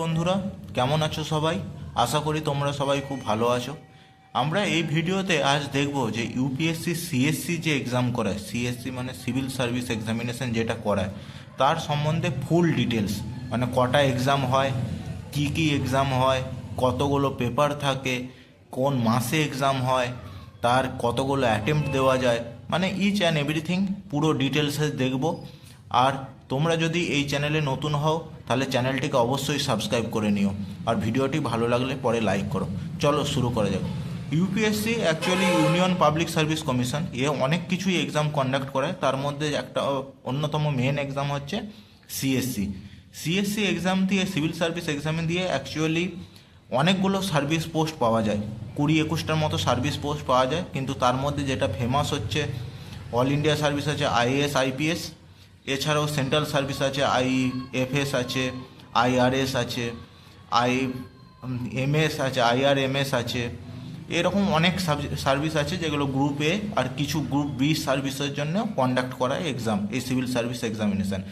বন্ধুরা, কেমন আছো সবাই? আশা করি তোমরা সবাই খুব ভালো আছো। আমরা এই ভিডিওতে আজ দেখব যে ইউপিএসসি, সিএসসি যে এক্সাম করায়, সিএসসি মানে সিভিল সার্ভিস এক্সামিনেশন যেটা করায়, তার সম্বন্ধে ফুল ডিটেলস মানে কটা এক্সাম হয়, কি কি এক্সাম হয়, কতগুলো পেপার থাকে, কোন মাসে এক্সাম হয়, তার কতগুলো অ্যাটেম্প্ট দেওয়া যায় মানে ইচ অ্যান্ড এভরিথিং পুরো ডিটেলসে দেখব। আর তোমরা যদি এই চ্যানেলে নতুন হও তাহলে চ্যানেলটিকে অবশ্যই সাবস্ক্রাইব করে নিও। আর ভিডিওটি ভালো লাগলে পরে লাইক করো। চলো শুরু করা যাক। UPSC actually union public service commission এ অনেক কিছুই এক্সাম কন্ডাক্ট করে তার মধ্যে একটা অন্যতম মেন এক্সাম হচ্ছে সিএসসি সিএসসি এক্সাম দিয়ে সিভিল সার্ভিস এক্সাম দিয়ে অ্যাকচুয়ালি অনেকগুলো সার্ভিস পোস্ট পাওয়া যায়। কুড়ি একুশটার মতো সার্ভিস পোস্ট পাওয়া যায়। কিন্তু তার মধ্যে যেটা ফেমাস হচ্ছে অল ইন্ডিয়া সার্ভিস আছে আইএএস আইপিএস এছাড়াও সেন্ট্রাল সার্ভিস আছে আইএফএস আছে আইআরএস আছে, আই এমএস আছে আইআরএমএস আছে। এরকম অনেক সার্ভিস আছে যেগুলো গ্রুপ এ আর কিছু গ্রুপ বি সার্ভিসের জন্য কন্ডাক্ট করা এক্সাম এই সিভিল সার্ভিস এক্সামিনেশান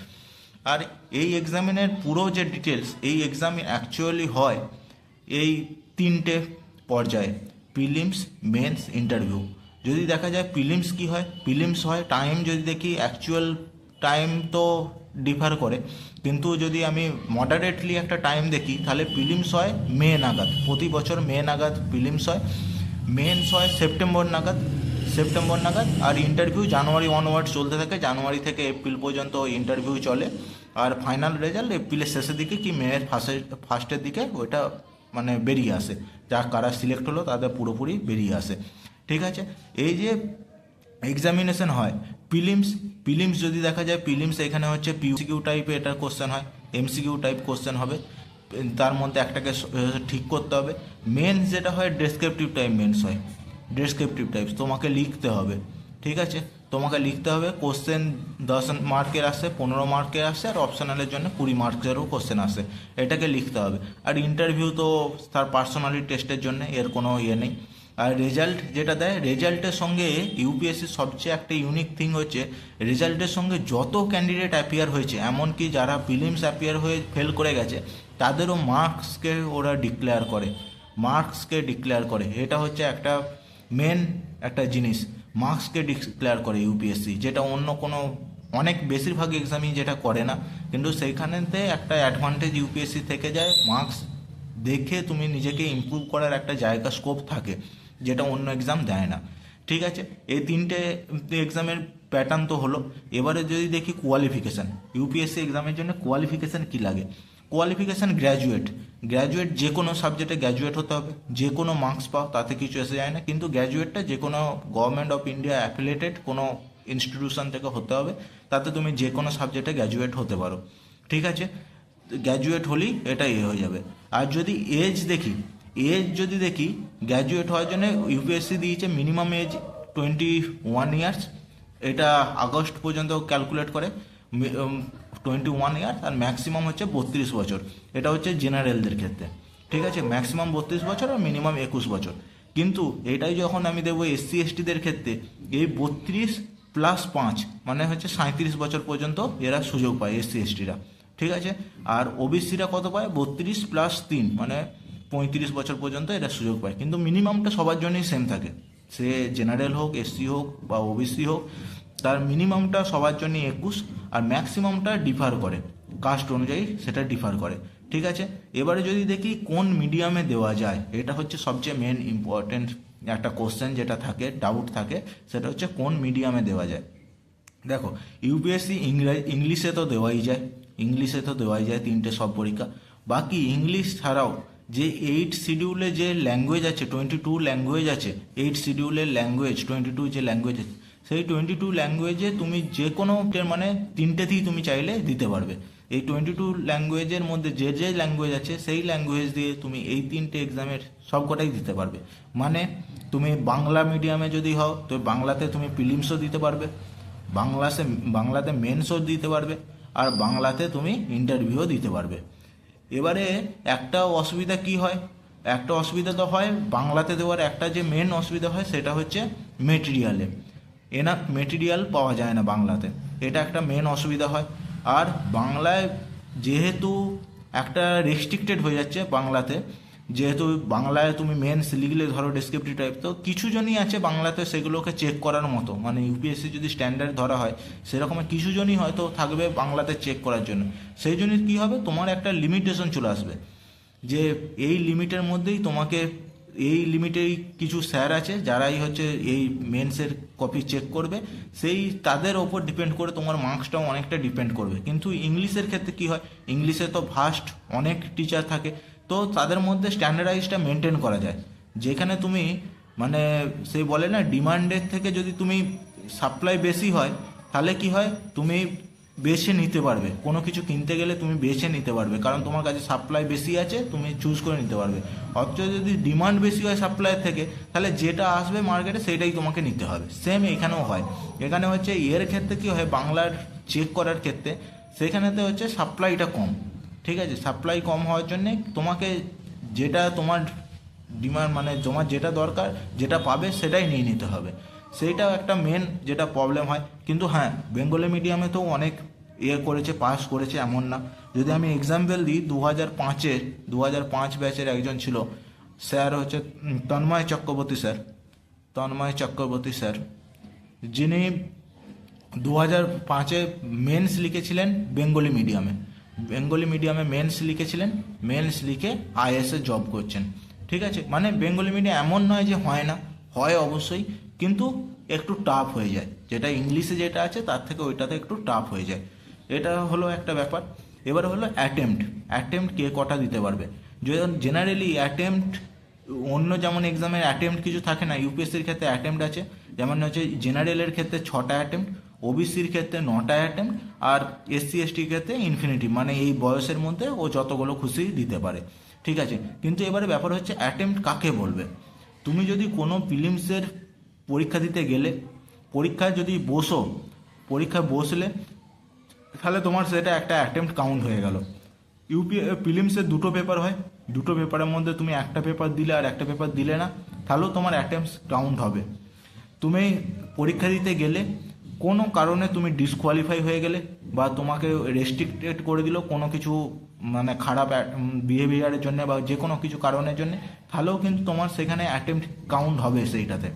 আর এই এক্সামিনের পুরো যে ডিটেলস এই এক্সাম অ্যাকচুয়ালি হয় এই তিনটে পর্যায়ে প্রিলিমস মেন্স ইন্টারভিউ যদি দেখা যায় প্রিলিমস কি হয় প্রিলিমস হয় টাইম যদি দেখি অ্যাকচুয়াল টাইম তো ডিফার করে। কিন্তু যদি আমি মডারেটলি একটা টাইম দেখি, তাহলে প্রিলিমস হয় মে নাগাদ। প্রতি বছর মে নাগাদ প্রিলিমস হয়। মেন্স হয় সেপ্টেম্বর নাগাদ। সেপ্টেম্বর নাগাদ আর ইন্টারভিউ জানুয়ারি ওয়ার্ড চলতে থাকে। জানুয়ারি থেকে এপ্রিল পর্যন্ত ইন্টারভিউ চলে। আর ফাইনাল রেজাল্ট এপ্রিলের শেষের দিকে কি মেয়ের ফার্স্টের ফার্স্টের দিকে ওইটা মানে বেরিয়ে আসে। যা কারা সিলেক্ট হলো তাদের পুরোপুরি বেরিয়ে আসে। ঠিক আছে? এই যে এক্সামিনেশন হয় প্রিলিমস প্রিলিমস যদি দেখা যায় প্রিলিমস এখানে হচ্ছে পিউসিকিউ টাইপে এটা কোশ্চেন হয় এমসিকিউ টাইপ কোশ্চেন হবে। তার মধ্যে একটাকে ঠিক করতে হবে। মেন্স যেটা হয় ডেসক্রিপটিভ টাইপ মেন্স হয়। ডেসক্রিপটিভ টাইপ তোমাকে লিখতে হবে। ঠিক আছে? তোমাকে লিখতে হবে কোশ্চেন দশ মার্কের আসে, পনেরো মার্কের আসে, আর অপশনালের জন্য কুড়ি মার্কেরও কোশ্চেন আসে। এটাকে লিখতে হবে। আর ইন্টারভিউ তো তার পার্সোনালিটি টেস্টের জন্য, এর কোনো ইয়ে নেই। আর রেজাল্ট যেটা দেয় রেজাল্টের সঙ্গে ইউপিএসসির সবচেয়ে একটা ইউনিক থিং হচ্ছে রেজাল্টের সঙ্গে যত ক্যান্ডিডেট অ্যাপিয়ার হয়েছে, এমনকি যারা প্রিলিমস অ্যাপিয়ার হয়ে ফেল করে গেছে, তাদেরও মার্কসকে ওরা ডিক্লেয়ার করে। মার্কসকে ডিক্লেয়ার করে। এটা হচ্ছে একটা মেন একটা জিনিস। মার্কসকে ডিক্লেয়ার করে ইউপিএসসি যেটা অন্য কোনো, অনেক বেশিরভাগ এক্সামই যেটা করে না। কিন্তু সেইখানেতে একটা অ্যাডভান্টেজ ইউপিএসসি থেকে যায়। মার্কস দেখে তুমি নিজেকে ইমপ্রুভ করার একটা জায়গা স্কোপ থাকে। যেটা অন্য এক্সাম দেয় না। ঠিক আছে? এই তিনটে এক্সামের প্যাটার্ন তো হলো। এবারে যদি দেখি কোয়ালিফিকেশান ইউপিএসসি এক্সামের জন্য কোয়ালিফিকেশান কী লাগে? কোয়ালিফিকেশান গ্র্যাজুয়েট গ্র্যাজুয়েট যে কোনো সাবজেক্টে গ্র্যাজুয়েট হতে হবে। যে কোনো মার্কস পাও, তাতে কিছু এসে যায় না। কিন্তু গ্র্যাজুয়েটটা যে কোনো গভর্নমেন্ট অফ ইন্ডিয়া অ্যাফিলেটেড কোনো ইনস্টিটিউশন থেকে হতে হবে। তাতে তুমি যে কোনো সাবজেক্টে গ্র্যাজুয়েট হতে পারো। ঠিক আছে? গ্র্যাজুয়েট হলেই এটা এ হয়ে যাবে। আর যদি এজ দেখি এজ যদি দেখি গ্র্যাজুয়েট হওয়ার জন্য ইউপিএসসি দিয়েছে minimum age twenty one years এটা আগস্ট পর্যন্ত ক্যালকুলেট করে টোয়েন্টি ওয়ান ইয়ার্স আর ম্যাক্সিমাম হচ্ছে বত্রিশ বছর। এটা হচ্ছে জেনারেলদের ক্ষেত্রে। ঠিক আছে? ম্যাক্সিমাম বত্রিশ বছর আর মিনিমাম একুশ বছর। কিন্তু এটাই যখন আমি দেবো এসসি এসটিদের ক্ষেত্রে, এই বত্রিশ প্লাস পাঁচ মানে হচ্ছে সাঁত্রিশ বছর পর্যন্ত এরা সুযোগ পায় এসসি এসটিরা ঠিক আছে? আর ওবিসিরা কত পায়? বত্রিশ প্লাস তিন মানে পঁয়ত্রিশ বছর পর্যন্ত এটা সুযোগ পায়। কিন্তু মিনিমামটা সবার জন্যই সেম থাকে। সে জেনারেল হোক এসসি হোক বা ওবিসি হোক, তার মিনিমামটা সবার জন্য একুশ আর ম্যাক্সিমামটা ডিফার করে। কাস্ট অনুযায়ী সেটা ডিফার করে। ঠিক আছে? এবারে যদি দেখি কোন মিডিয়ামে দেওয়া যায়, এটা হচ্ছে সবচেয়ে মেন ইম্পর্টেন্ট একটা কোশ্চেন যেটা থাকে ডাউট থাকে, সেটা হচ্ছে কোন মিডিয়ামে দেওয়া যায়। দেখো ইউপিএসসি ইংরাজি ইংলিশে তো দেওয়াই যায়। ইংলিশে তো দেওয়াই যায় তিনটে সব পরীক্ষা। বাকি ইংলিশ ছাড়াও যে এইট শিডিউলে যে ল্যাঙ্গুয়েজ আছে টোয়েন্টি টু ল্যাঙ্গুয়েজ আছে এইট শিডিউলের ল্যাঙ্গুয়েজ টোয়েন্টি টু যে ল্যাঙ্গুয়েজ আছে, সেই টোয়েন্টি টু ল্যাঙ্গুয়েজে তুমি যে কোনো মানে তিনটেতেই তুমি চাইলে দিতে পারবে। এই টোয়েন্টি টু ল্যাঙ্গুয়েজের মধ্যে যে যে ল্যাঙ্গুয়েজ আছে, সেই ল্যাঙ্গুয়েজ দিয়ে তুমি এই তিনটে এক্সামের সবকটাই দিতে পারবে। মানে তুমি বাংলা মিডিয়ামে যদি হও, তো বাংলাতে তুমি প্রিলিমসও দিতে পারবে, বাংলাতে বাংলাতে মেন্সও দিতে পারবে, আর বাংলাতে তুমি ইন্টারভিউও দিতে পারবে। এবারে একটা অসুবিধা কি হয়? একটা অসুবিধা তো হয় বাংলাতে দেওয়ার একটা যে মেন অসুবিধা হয় সেটা হচ্ছে মেটেরিয়ালে এনা মেটেরিয়াল পাওয়া যায় না বাংলাতে। এটা একটা মেন অসুবিধা হয়। আর বাংলায় যেহেতু একটা রেস্ট্রিক্টেড হয়ে যাচ্ছে বাংলাতে যেহেতু বাংলায় তুমি মেন্স লিখলে ধরো ডেসক্রিপটিভ টাইপ তো কিছু জনই আছে বাংলাতে সেগুলোকে চেক করার মতো। মানে ইউপিএসসি যদি স্ট্যান্ডার্ড ধরা হয়, সেরকম কিছু জনই হয়তো থাকবে বাংলাতে চেক করার জন্য। সেই জন্য কী হবে? তোমার একটা লিমিটেশন চলে আসবে। যে এই লিমিটের মধ্যেই তোমাকে, এই লিমিটেই কিছু স্যার আছে, যারাই হচ্ছে এই মেন্সের কপি চেক করবে। সেই তাদের ওপর ডিপেন্ড করে তোমার মার্কসটাও অনেকটা ডিপেন্ড করবে। কিন্তু ইংলিশের ক্ষেত্রে কি হয়? ইংলিশে তো ভাস্ট অনেক টিচার থাকে। তো তাদের মধ্যে স্ট্যান্ডার্ডাইজটা মেনটেন করা যায়। যেখানে তুমি মানে সে বলে না ডিমান্ডের থেকে যদি তুমি সাপ্লাই বেশি হয়, তাহলে কি হয়? তুমি বেছে নিতে পারবে। কোনো কিছু কিনতে গেলে তুমি বেছে নিতে পারবে। কারণ তোমার কাছে সাপ্লাই বেশি আছে, তুমি চুজ করে নিতে পারবে। অথচ যদি ডিমান্ড বেশি হয় সাপ্লাইয়ের থেকে, তাহলে যেটা আসবে মার্কেটে সেটাই তোমাকে নিতে হবে। সেম এখানেও হয়। এখানে হচ্ছে, এর ক্ষেত্রে কি হয়? বাংলার চেক করার ক্ষেত্রে, সেখানেতে হচ্ছে সাপ্লাইটা কম। ঠিক আছে সাপ্লাই কম হওয়ার জন্যে তোমাকে যেটা তোমার ডিমান্ড মানে তোমার যেটা দরকার, যেটা পাবে সেটাই নিয়ে নিতে হবে। সেইটাও একটা মেন যেটা প্রবলেম হয়। কিন্তু হ্যাঁ বেঙ্গলি মিডিয়ামে তো অনেক ইয়ে করেছে পাস করেছে এমন না। যদি আমি এক্সাম্পল দিই দু হাজার পাঁচের দু হাজার পাঁচ ব্যাচের একজন ছিল স্যার হচ্ছে তন্ময় চক্রবর্তী স্যার তন্ময় চক্রবর্তী স্যার যিনি দু হাজার পাঁচে মেন্স লিখেছিলেন বেঙ্গলি মিডিয়ামে বেঙ্গলি মিডিয়ামে মেন্স লিখেছিলেন, মেন্স লিখে আইএসএ জব করছেন। ঠিক আছে? মানে বেঙ্গলি মিডিয়াম এমন নয় যে হয় না, হয় অবশ্যই, কিন্তু একটু টাফ হয়ে যায়। যেটা ইংলিশে যেটা আছে, তার থেকে ওইটাতে একটু টাফ হয়ে যায়। এটা হলো একটা ব্যাপার। এবার হলো অ্যাটেম্পট অ্যাটেম্পট কে কটা দিতে পারবে? জেনারেলি অ্যাটেম্পট অন্য যেমন এক্সামের অ্যাটেম্পট কিছু থাকে না ইউপিএসসির ক্ষেত্রে অ্যাটেম্পট আছে। যেমন হচ্ছে জেনারেলের ক্ষেত্রে ছটা অ্যাটেম্পট ওবিসির ক্ষেত্রে নটা অ্যাটেম্প আর এসসি এসটির ক্ষেত্রে ইনফিনিটি মানে এই বয়সের মধ্যে ও যতগুলো খুশি দিতে পারে। ঠিক আছে? কিন্তু এবারে ব্যাপার হচ্ছে অ্যাটেম্প কাকে বলবে? তুমি যদি কোনো ফিলিমসের পরীক্ষা দিতে গেলে, পরীক্ষায় যদি বসো, পরীক্ষায় বসলে তাহলে তোমার সেটা একটা অ্যাটেম্পট কাউন্ট হয়ে গেল। ইউপি প্রিলিমসের দুটো পেপার হয়। দুটো পেপারের মধ্যে তুমি একটা পেপার দিলে আর একটা পেপার দিলে না, তাহলেও তোমার অ্যাটেম্পস কাউন্ট হবে। তুমি পরীক্ষা দিতে গেলে কোনো কারণে তুমি ডিসকোয়ালিফাই হয়ে গেলে বা তোমাকে রেস্ট্রিক্টেড করে দিল কোনো কিছু মানে খারাপ বিহেভিয়ারের জন্য বা যে কোনো কিছু কারণের জন্য, তাহলেও কিন্তু তোমার সেখানে অ্যাটেম্পট কাউন্ট হবে সেইটাতে।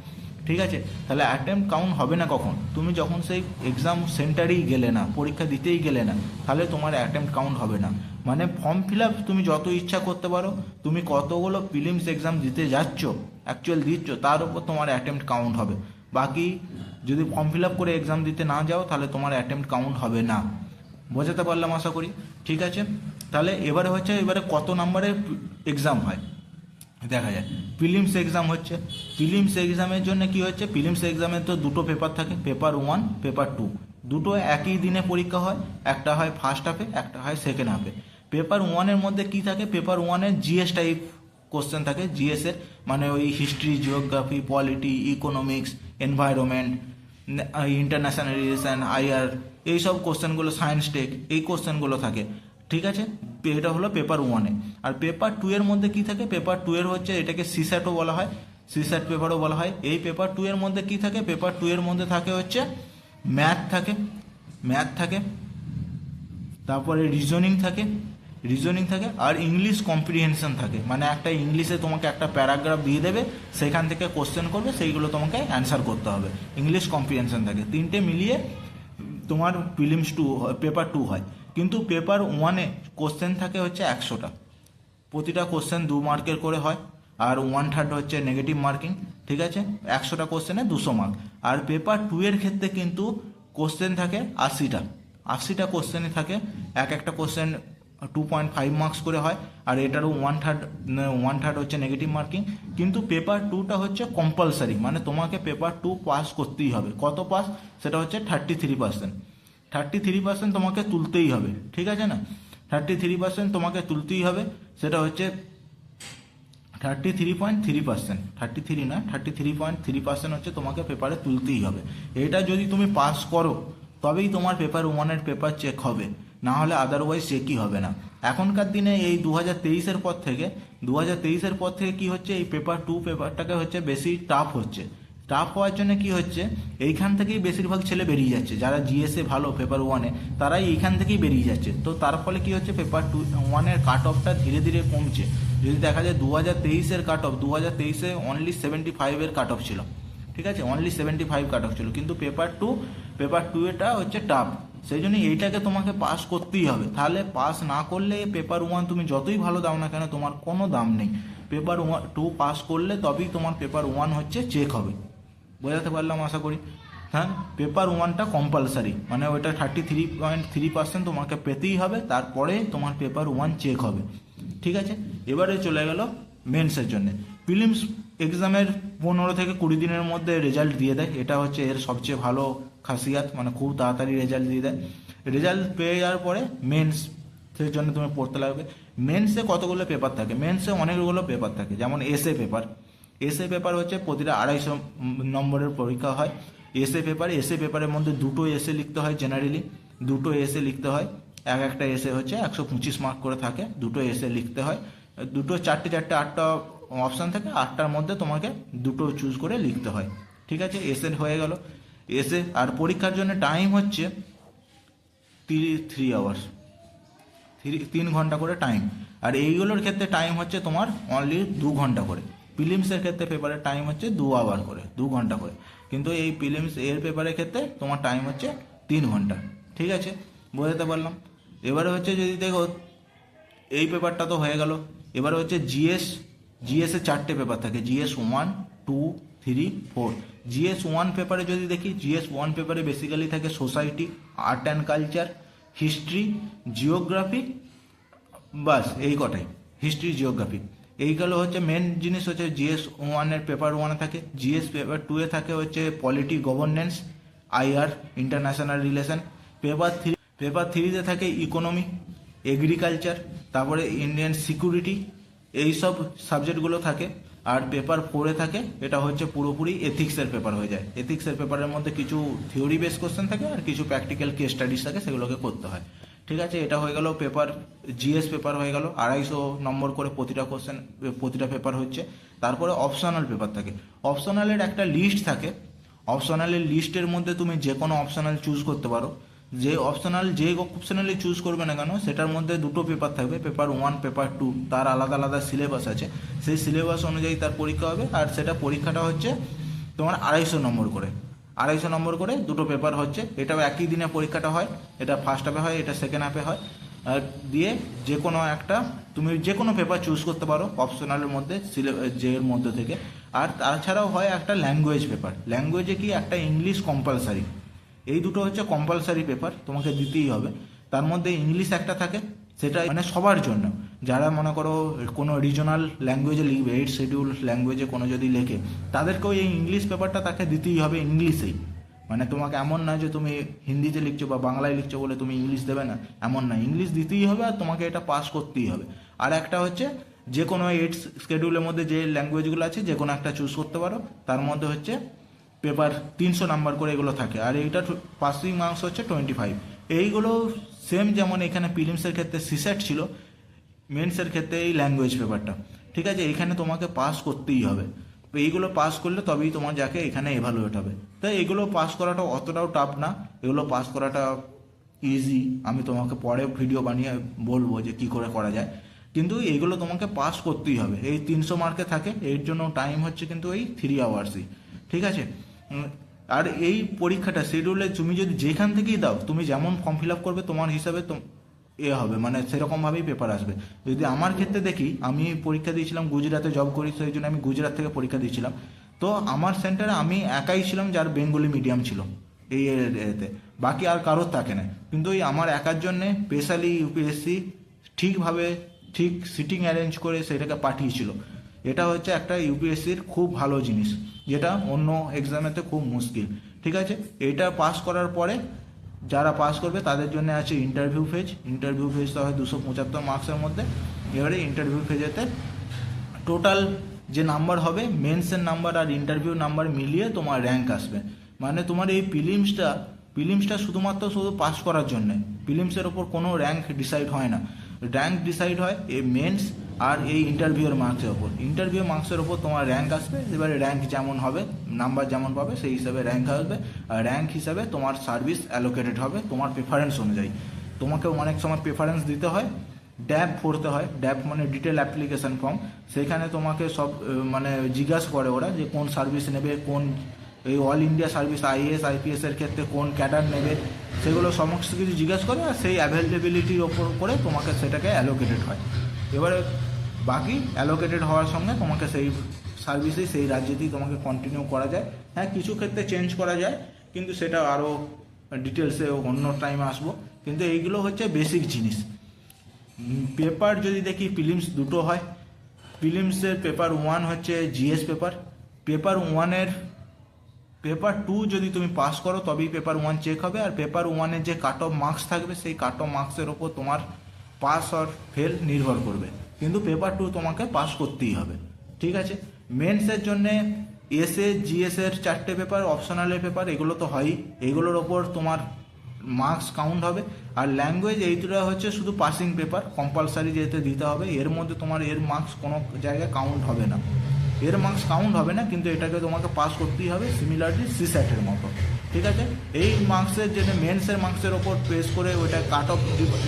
ঠিক আছে? তাহলে অ্যাটেম্প কাউন্ট হবে না কখন? তুমি যখন সেই এক্সাম সেন্টারেই গেলে না, পরীক্ষা দিতেই গেলে না, তাহলে তোমার অ্যাটেম্প কাউন্ট হবে না। মানে ফর্ম ফিল আপ তুমি যত ইচ্ছা করতে পারো, তুমি কতগুলো ফিলিমস এক্সাম দিতে যাচ্ছ অ্যাকচুয়াল দিচ্ছ, তার উপর তোমার অ্যাটেম্প কাউন্ট হবে। বাকি যদি ফর্ম ফিল আপ করে এক্সাম দিতে না যাও, তাহলে তোমার অ্যাটেম্প কাউন্ট হবে না। বোঝাতে পারলাম আশা করি? ঠিক আছে? তাহলে এবারে হচ্ছে, এবারে কত নাম্বারের এক্সাম হয়? দেখা যায় প্রিলিমস এক্সাম হচ্ছে। প্রিলিমস এক্সামের জন্য কি হচ্ছে? প্রিলিমস এক্সামের তো দুটো পেপার থাকে পেপার ওয়ান পেপার টু দুটো একই দিনে পরীক্ষা হয়, একটা হয় ফার্স্ট হাফে একটা হয় সেকেন্ড হাফে পেপার ওয়ানের মধ্যে কি থাকে? পেপার ওয়ানের জিএস টাইপ কোশ্চেন থাকে। জিএস এর মানে ওই history geography polity economics environment international relation IR এইসব কোশ্চেনগুলো সায়েন্স টেক এই কোশ্চেনগুলো থাকে। ঠিক আছে? এটা হলো পেপার ওয়ানে আর পেপার টু এর মধ্যে কি থাকে? পেপার টু এর হচ্ছে এটাকে সিস্যাটও বলা হয়। সিস্যাট পেপারও বলা হয়। এই পেপার টু এর মধ্যে কি থাকে? পেপার টু এর মধ্যে থাকে হচ্ছে ম্যাথ থাকে। ম্যাথ থাকে। তারপরে রিজনিং থাকে। রিজনিং থাকে আর ইংলিশ কম্প্রিহেনশন থাকে। মানে একটা ইংলিশে তোমাকে একটা প্যারাগ্রাফ দিয়ে দেবে, সেখান থেকে কোশ্চেন করবে, সেইগুলো তোমাকে অ্যান্সার করতে হবে। ইংলিশ কম্প্রিহেনশন থাকে। তিনটে মিলিয়ে তোমার ফিলিমস টু পেপার টু হয়। কিন্তু পেপার ওয়ানে কোশ্চেন থাকে হচ্ছে একশোটা। প্রতিটা কোশ্চেন দু মার্কের করে হয়। আর ওয়ান থার্ড হচ্ছে নেগেটিভ মার্কিং ঠিক আছে? একশোটা কোশ্চেনে দুশো মার্ক আর পেপার টু এর ক্ষেত্রে কিন্তু কোশ্চেন থাকে আশিটা। আশিটা কোশ্চেনই থাকে, এক একটা question two point five marks করে হয়, আর এটারও ওয়ান থার্ড ওয়ান থার্ড হচ্ছে নেগেটিভ মার্কিং কিন্তু পেপার টুটা হচ্ছে কম্পালসারি মানে তোমাকে পেপার টু পাস করতেই হবে। কত পাস সেটা হচ্ছে thirty three percent thirty three percent তোমাকে তুলতেই হবে, ঠিক আছে না? থার্টি থ্রি পার্সেন্ট তোমাকে তুলতেই হবে, সেটা হচ্ছে thirty three point three percent thirty three না thirty three point three percent হচ্ছে তোমাকে পেপারে তুলতেই হবে। এটা যদি তুমি পাস করো, তবেই তোমার পেপার ওয়ানের পেপার চেক হবে। না হলে আদারওয়াইজ চেকই হবে না। এখনকার দিনে এই দু হাজার তেইশের পর থেকে দু হাজার তেইশের পর থেকে কি হচ্ছে, এই পেপার টু পেপারটাকে হচ্ছে বেশি টাফ হচ্ছে। টাফ হওয়ার জন্য কি হচ্ছে, এইখান থেকেই বেশিরভাগ ছেলে বেরিয়ে যাচ্ছে। যারা জিএসএ ভালো পেপার ওয়ানে তারাই এইখান থেকেই বেরিয়ে যাচ্ছে। তো তার ফলে কি হচ্ছে পেপার টু ওয়ানের কাট অফটা ধীরে ধীরে কমছে। যদি দেখা যায় দু হাজার তেইশের কাট অফ দু হাজার তেইশে অনলি সেভেন্টি ফাইভের কাট অফ ছিল। ঠিক আছে? Only seventy five cut off ছিল। কিন্তু পেপার টু পেপার টু এটা হচ্ছে টাফ সেই জন্য এইটাকে তোমাকে পাস করতেই হবে। তাহলে পাস না করলে পেপার ওয়ান তুমি যতই ভালো দাও না কেন, তোমার কোনো দাম নেই। পেপার ওয়ান টু পাস করলে তবেই তোমার পেপার ওয়ান হচ্ছে চেক হবে। বোঝাতে পারলাম আশা করি? হ্যাঁ? পেপার ওয়ানটা কম্পালসারি মানে ওইটা thirty three point three percent তোমাকে পেতেই হবে, তারপরে তোমার পেপার ওয়ান চেক হবে। ঠিক আছে? এবারে চলে গেল মেন্সের জন্য। প্রিলিমস এক্সামের পনেরো থেকে কুড়ি দিনের মধ্যে রেজাল্ট দিয়ে দেয়। এটা হচ্ছে এর সবচেয়ে ভালো খাসিয়াত মানে খুব তাড়াতাড়ি রেজাল্ট দিয়ে দেয়। রেজাল্ট পেয়ে যাওয়ার পরে মেন্স সেই জন্য তুমি পড়তে লাগবে। মেন্সে কতগুলো পেপার থাকে? মেন্সে অনেকগুলো পেপার থাকে, যেমন এসএ পেপার এসএ পেপার হচ্ছে প্রতিটা আড়াইশো নম্বরের পরীক্ষা হয়। এসএ পেপার এসএ পেপারের মধ্যে দুটো এসএ লিখতে হয় জেনারেলি দুটো এসএ লিখতে হয়। এক একটা এসে হচ্ছে একশো পঁচিশ মার্ক করে থাকে। দুটো এসে লিখতে হয়। দুটো, চারটে চারটে, আটটা অপশান থাকে। আটটার মধ্যে তোমাকে দুটো চুজ করে লিখতে হয়। ঠিক আছে? এসে হয়ে গেল। এসে, আর পরীক্ষার জন্য টাইম হচ্ছে থ্রি থ্রি আওয়ার্স থ্রি তিন ঘণ্টা করে টাইম আর এইগুলোর ক্ষেত্রে টাইম হচ্ছে তোমার অনলি দু ঘণ্টা করে। প্রিলিমসের ক্ষেত্রে পেপারের টাইম হচ্ছে দু আওয়ার করে, দু ঘণ্টা করে। কিন্তু এই প্রিলিমস এর পেপারের ক্ষেত্রে তোমার টাইম হচ্ছে তিন ঘণ্টা। ঠিক আছে? বোঝাতে পারলাম? এবারে হচ্ছে যদি দেখো, এই পেপারটা তো হয়ে গেল। এবারে হচ্ছে জিএস জিএস এর চারটে পেপার থাকে। GS one two three four GS one পেপারে যদি দেখি জিএস ওয়ান পেপারে বেসিক্যালি থাকে society art and culture history geography বাস, এই কটাই। হিস্ট্রি জিওগ্রাফি এইগুলো হচ্ছে মেন জিনিস হচ্ছে জিএস ওয়ানের পেপার ওয়ানে থাকে জিএস পেপার টু এ থাকে হচ্ছে polity governance IR international relation paper three paper থ্রিতে থাকে ইকোনমি এগ্রিকালচার তারপরে ইন্ডিয়ান সিকিউরিটি এইসব সাবজেক্টগুলো থাকে। আর পেপার ফোরে থাকে, এটা হচ্ছে পুরোপুরি এথিক্সের পেপার হয়ে যায়। এথিক্সের পেপারের মধ্যে কিছু থিওরি বেস কোশ্চেন থাকে আর কিছু প্র্যাকটিক্যাল কেস স্টাডিজ থাকে, সেগুলোকে করতে হয়। ঠিক আছে, এটা হয়ে গেল পেপার জিএস পেপার হয়ে গেল, আড়াইশো নম্বর করে প্রতিটা কোশ্চেন প্রতিটা পেপার হচ্ছে। তারপরে অপশনাল পেপার থাকে। অপশনালের একটা লিস্ট থাকে। অপশনালের লিস্টের মধ্যে তুমি যে কোনো অপশনাল চুজ করতে পারো। যে অপশনাল যে অপশনালি চুজ করবে না কেন, সেটার মধ্যে দুটো পেপার থাকবে পেপার ওয়ান পেপার টু তার আলাদা আলাদা সিলেবাস আছে। সেই সিলেবাস অনুযায়ী তার পরীক্ষা হবে, আর সেটা পরীক্ষাটা হচ্ছে তোমার আড়াইশো নম্বর করে। আড়াইশো নম্বর করে দুটো পেপার হচ্ছে, এটাও একই দিনে পরীক্ষাটা হয়, এটা ফার্স্ট হাফে হয়, এটা সেকেন্ড হাফে হয়। আর দিয়ে যে কোনো একটা, তুমি যে কোনো পেপার চুজ করতে পারো অপশনালের মধ্যে এর মধ্যে থেকে। আর তাছাড়াও হয় একটা ল্যাঙ্গুয়েজ পেপার ল্যাঙ্গুয়েজে কি একটা ইংলিশ কম্পালসারি এই দুটো হচ্ছে কম্পালসারি পেপার তোমাকে দিতেই হবে। তার মধ্যে ইংলিশ একটা থাকে, সেটা মানে সবার জন্য। যারা মনে করো কোনো রিজনাল ল্যাঙ্গুয়েজে লিখবে এইট শিডিউল ল্যাঙ্গুয়েজে কোনো যদি লেখে, তাদেরকেও এই ইংলিশ পেপারটা তাকে দিতেই হবে ইংলিশেই মানে তোমাকে এমন না যে তুমি হিন্দিতে লিখছো বা বাংলায় লিখছো বলে তুমি ইংলিশ দেবে না, এমন না। ইংলিশ দিতেই হবে আর তোমাকে এটা পাস করতেই হবে। আর একটা হচ্ছে যে কোনো এইট স্কেডিউলের মধ্যে যে ল্যাঙ্গুয়েজগুলো আছে যে কোনো একটা চুজ করতে পারো। তার মধ্যে হচ্ছে পেপার তিনশো নাম্বার করে এগুলো থাকে। আর এইটা পাসিং মার্কস হচ্ছে টোয়েন্টি ফাইভ এইগুলো সেম যেমন এখানে প্রিলিমসের ক্ষেত্রে সিসেট ছিল মেন্সের ক্ষেত্রে এই ল্যাঙ্গুয়েজ পেপারটা ঠিক আছে এখানে তোমাকে পাস করতেই হবে। তো এইগুলো পাস করলে তবেই তোমার যাকে এখানে এভালুয়েট হবে। তাই এগুলো পাস করাটা অতটাও টাফ না। এগুলো পাস করাটা ইজি আমি তোমাকে পরে ভিডিও বানিয়ে বলব যে কি করে করা যায়। কিন্তু এইগুলো তোমাকে পাস করতেই হবে। এই তিনশো মার্কে থাকে, এর জন্য টাইম হচ্ছে কিন্তু এই থ্রি আওয়ার্সই ঠিক আছে? আর এই পরীক্ষাটা শিডিউলে তুমি যদি যেখান থেকেই দাও, তুমি যেমন ফর্ম ফিল আপ করবে, তোমার হিসাবে এ হবে মানে সেরকমভাবেই পেপার আসবে। যদি আমার ক্ষেত্রে দেখি, আমি পরীক্ষা দিয়েছিলাম গুজরাটে জব করি, সেই জন্য আমি গুজরাট থেকে পরীক্ষা দিয়েছিলাম। তো আমার সেন্টারে আমি একাই ছিলাম যার বেঙ্গলি মিডিয়াম ছিল, এই এতে। বাকি আর কারোর থাকে না। কিন্তু ওই আমার একার জন্যে স্পেশালি ইউপিএসসি ঠিকভাবে, ঠিক সিটিং অ্যারেঞ্জ করে সেটাকে পাঠিয়েছিল। এটা হচ্ছে একটা ইউপিএসসির খুব ভালো জিনিস, যেটা অন্য এক্সামেতে খুব মুশকিল, ঠিক আছে? এটা পাস করার পরে যারা পাস করবে তাদের জন্য আছে ইন্টারভিউ ফেজ ইন্টারভিউ ফেজটা হয় দুশো পঁচাত্তর মার্কসের মধ্যে, এবারে ইন্টারভিউ ফেজেতে টোটাল যে নাম্বার হবে মেন্সের নাম্বার আর ইন্টারভিউ নাম্বার মিলিয়ে তোমার র্যাঙ্ক আসবে। মানে তোমার এই প্রিলিমসটা প্রিলিমসটা শুধুমাত্র শুধু পাস করার জন্য প্রিলিমসের ওপর কোনো র্যাঙ্ক ডিসাইড হয় না। র্যাঙ্ক ডিসাইড হয় এই মেন্স আর এই ইন্টারভিউয়ের মার্কসের ওপর। ইন্টারভিউ মার্কসের ওপর তোমার র্যাঙ্ক আসবে, এবারে র্যাঙ্ক যেমন হবে নাম্বার যেমন পাবে, সেই হিসাবে র্যাঙ্ক আসবে। আর র্যাঙ্ক হিসাবে তোমার সার্ভিস অ্যালোকেটেড হবে, তোমার প্রেফারেন্স অনুযায়ী। তোমাকে অনেক সময় প্রেফারেন্স দিতে হয় ড্যাব পড়তে হয় ড্যাব মানে ডিটেল অ্যাপ্লিকেশন ফর্ম সেখানে তোমাকে সব মানে জিজ্ঞাসা করে ওরা যে কোন সার্ভিস নেবে, কোন এই all India service IS IPS এর ক্ষেত্রে কোন ক্যাডার নেবে, সেগুলো সমস্ত কিছু জিজ্ঞাসা করে, আর সেই অ্যাভেলেবিলিটির ওপর করে তোমাকে সেটাকে অ্যালোকেটেড হয়। এবারে বাকি অ্যালোকেটেড হওয়ার সঙ্গে তোমাকে সেই সার্ভিসেই সেই রাজ্যেতেই তোমাকে কন্টিনিউ করা যায়। হ্যাঁ কিছু ক্ষেত্রে চেঞ্জ করা যায়, কিন্তু সেটা আরও ডিটেলসে অন্য টাইমে আসব। কিন্তু এইগুলো হচ্ছে বেসিক জিনিস। পেপার যদি দেখি ফিলিমস দুটো হয়। ফিলিমসের পেপার ওয়ান হচ্ছে জিএস পেপার পেপার ওয়ানের পেপার টু যদি তুমি পাস করো, তবেই পেপার ওয়ান চেক হবে। আর পেপার ওয়ানের যে কাট অফ মার্কস থাকবে, সেই কাট অফ মার্কসের ওপর তোমার পাস আর ফেল নির্ভর করবে। কিন্তু পেপার টু তোমাকে পাস করতেই হবে। ঠিক আছে? মেন্সের জন্যে এসএ জিএস এর চারটে পেপার অপশনালের পেপার এগুলো তো হয়ই। এগুলোর ওপর তোমার মার্কস কাউন্ট হবে। আর ল্যাঙ্গুয়েজ এই দুটো হচ্ছে শুধু পাসিং পেপার কম্পালসারি যেতে দিতে হবে, এর মধ্যে তোমার এর মার্কস কোনো জায়গায় কাউন্ট হবে না। এর মার্কস কাউন্ট হবে না, কিন্তু এটাকে তোমাকে পাস করতেই হবে সিমিলারলি সিস্যাটের মতো। ঠিক আছে? এই মার্কসের জন্য মেন্সের মার্কসের ওপর বেস করে ওইটা কাট অফ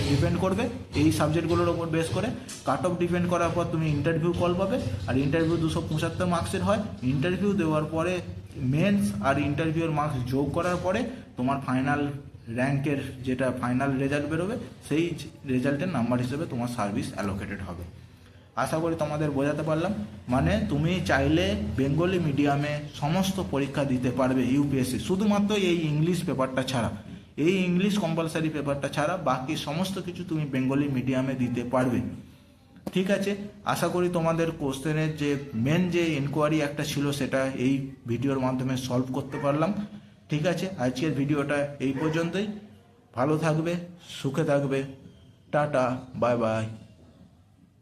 ডিপেন্ড করবে, এই সাবজেক্টগুলোর ওপর বেস করে কাট অফ ডিপেন্ড করার পর তুমি ইন্টারভিউ কল পাবে, আর ইন্টারভিউ দুশো পঁচাত্তর মার্কসের হয়। ইন্টারভিউ দেওয়ার পরে মেন্স আর ইন্টারভিউর মার্কস যোগ করার পরে তোমার ফাইনাল র্যাঙ্কের যেটা ফাইনাল রেজাল্ট বেরোবে, সেই রেজাল্টের নাম্বার হিসেবে তোমার সার্ভিস অ্যালোকেটেড হবে। আশা করি তোমাদের বোঝাতে পারলাম। মানে তুমি চাইলে বেঙ্গলি মিডিয়ামে সমস্ত পরীক্ষা দিতে পারবে ইউপিএসসি শুধুমাত্র এই ইংলিশ পেপারটা ছাড়া। এই ইংলিশ কম্পালসারি পেপারটা ছাড়া বাকি সমস্ত কিছু তুমি বেঙ্গলি মিডিয়ামে দিতে পারবে। ঠিক আছে? আশা করি তোমাদের কোশ্চেনের যে মেন যে ইনকোয়ারি একটা ছিল সেটা এই ভিডিওর মাধ্যমে সলভ করতে পারলাম। ঠিক আছে? আজকের ভিডিওটা এই পর্যন্তই। ভালো থাকবে, সুখে থাকবে। Tata bye bye